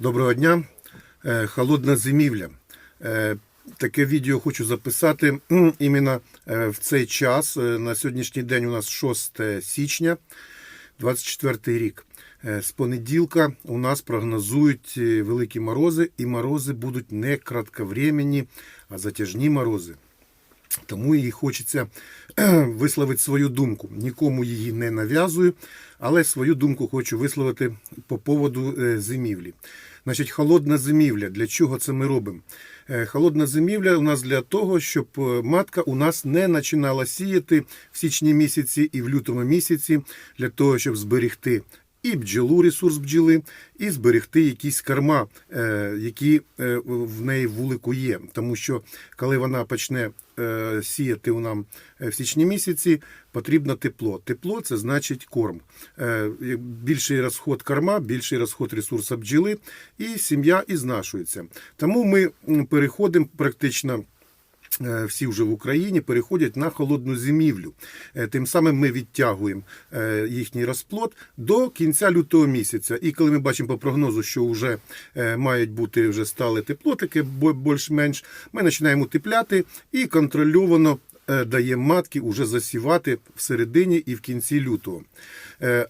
Доброго дня. Е, Холодна зимівля. Е, Таке відео хочу записати іменно е, в цей час. На сьогоднішній день у нас 6 січня, 24 рік. З понеділка у нас прогнозують великі морози, і морози будуть не кратковременні, а затяжні морози. Тому їй хочеться висловити свою думку. Нікому її не нав'язую, але свою думку хочу висловити по поводу е, зимівлі. Значить, холодна зимівля. Для чого це ми робимо? Е, Холодна зимівля у нас для того, щоб е, матка у нас не починала сіяти в січні місяці і в лютому місяці, для того, щоб зберегти і бджолу, ресурс бджоли, і зберегти якісь корма, які в неї в вулику є. Тому що коли вона почне сіяти у нам е, в січні місяці, потрібно тепло. Тепло це значить корм. Е, Більший розход корма, більший розход ресурсу бджіли, і сім'я ізнашується. Тому ми переходимо практично. Е, Всі вже в Україні переходять на холодну зимівлю. Е, Тим самим ми відтягуємо е, їхній розплод до кінця лютого місяця. І коли ми бачимо по прогнозу, що вже мають бути вже стали теплотики, більш-менш, ми починаємо утепляти і контрольовано даємо матки вже засівати в середині і в кінці лютого.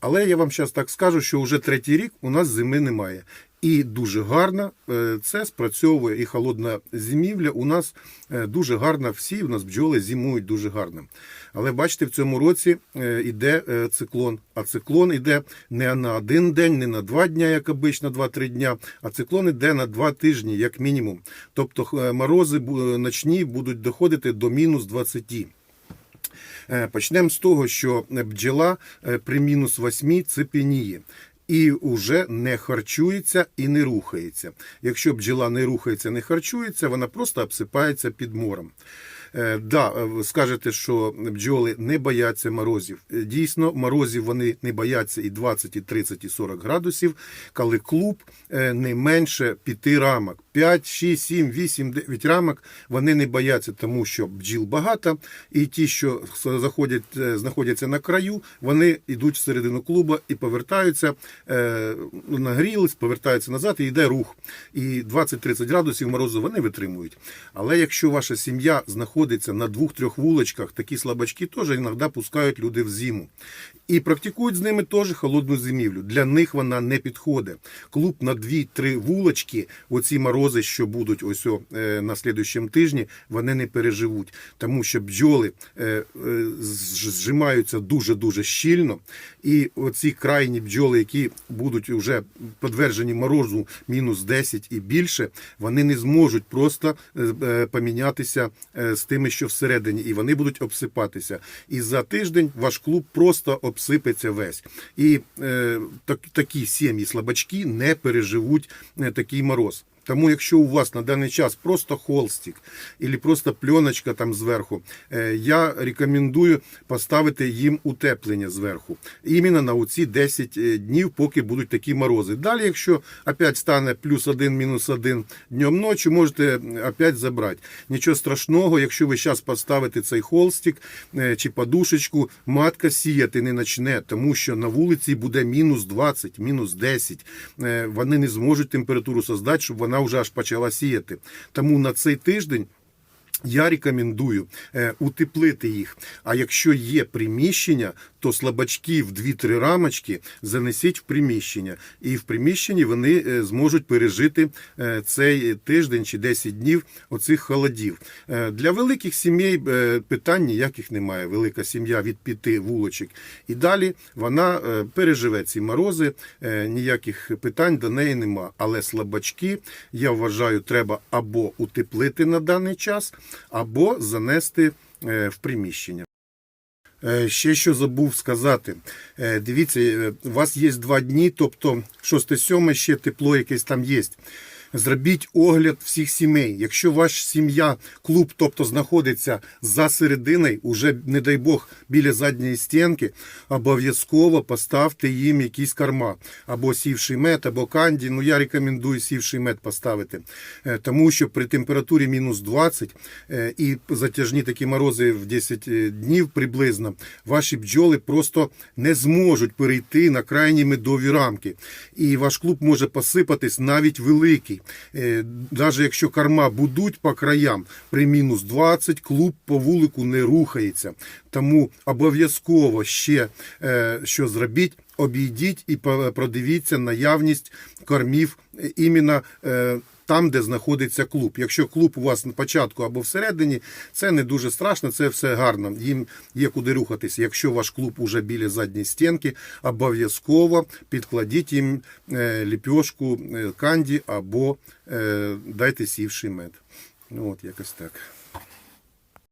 Але я вам зараз так скажу, що вже третій рік у нас зими немає. І дуже гарно е, це спрацьовує і холодна зимівля. У нас е, дуже гарно, всі у нас бджоли зимують дуже гарно. Але бачите, в цьому році йде е, циклон. А циклон йде не на один день, не на два дня, як обично, два-три дня, а циклон йде на два тижні, як мінімум. Тобто морози ночні будуть доходити до мінус 20. Е, Почнемо з того, що бджола при мінус 8 цепеніє. І вже не харчується і не рухається. Якщо бджіла не рухається, не харчується, вона просто обсипається під мором. Е, Да, е, скажете, що бджоли не бояться морозів. Е, Дійсно, морозів вони не бояться і 20, і 30, і 40 градусів, коли клуб е, не менше 5 рамок. 5, 6, 7, 8, 9 рамок вони не бояться, тому що бджіл багато, і ті, що заходять, е, знаходяться на краю, вони йдуть всередину клуба і повертаються, е, нагрілись, повертаються назад, і йде рух. І 20-30 градусів морозу вони витримують. Але якщо ваша сім'я знаходиться на двох-трьох вуличках, такі слабачки теж іноді пускають люди в зиму. І практикують з ними теж холодну зимівлю. Для них вона не підходить. Клуб на 2-3 вулочки, оці морози, що будуть ось о, е, на слідуючому тижні, вони не переживуть. Тому що бджоли е, е, зжимаються дуже-дуже щільно. І оці крайні бджоли, які будуть вже підтверджені морозу мінус 10 і більше, вони не зможуть просто е, е, помінятися е, з тими, що всередині, і вони будуть обсипатися. І за тиждень ваш клуб просто обсипеться весь. І е, так, такі сім'ї слабачки не переживуть е, такий мороз. Тому, якщо у вас на даний час просто холстик або просто пленочка там зверху, е, я рекомендую поставити їм утеплення зверху. Іменно на оці 10 е, днів, поки будуть такі морози. Далі, якщо опять стане плюс один, мінус один днем ночі, можете опять забрати. Нічого страшного, якщо ви зараз поставите цей холстик е, чи подушечку, матка сіяти не почне, тому що на вулиці буде мінус 20, мінус 10. Е, Вони не зможуть температуру создати, щоб вона вже аж почала сіяти. Тому на цей тиждень. Я рекомендую е, утеплити їх. А якщо є приміщення, то слабачки в 2-3 рамочки занесіть в приміщення. І в приміщенні вони е, зможуть пережити е, цей тиждень чи 10 днів оцих холодів. Е, для великих сімей питань ніяких немає. Велика сім'я від 5 вулочок. І далі вона переживе ці морози, ніяких питань до неї нема. Але слабачки, я вважаю, треба або утеплити на даний час, або занести в приміщення. Е, Ще що забув сказати. Е, Дивіться, е, у вас є два дні, тобто 6-7 ще тепло якесь там є. Зробіть огляд всіх сімей. Якщо ваша сім'я, клуб, тобто знаходиться за серединою, уже, не дай Бог, біля задньої стінки, обов'язково поставте їм якісь корма. Або сівший мед, або канді. Ну, я рекомендую сівший мед поставити. Е, Тому що при температурі мінус 20 е, і затяжні такі морози в 10 днів приблизно, ваші бджоли просто не зможуть перейти на крайні медові рамки. І ваш клуб може посипатись навіть великий. Навіть якщо корма будуть по краям, при мінус 20 клуб по вулику не рухається. Тому обов'язково ще що що зробіть, обійдіть і продивіться наявність кормів е, іменно е, там, де знаходиться клуб. Якщо клуб у вас на початку або всередині, це не дуже страшно, це все гарно. Їм є куди рухатися. Якщо ваш клуб уже біля задньої стінки, обов'язково підкладіть їм е, ліпьошку е, канді або е, дайте сівший мед. Ну от якось так.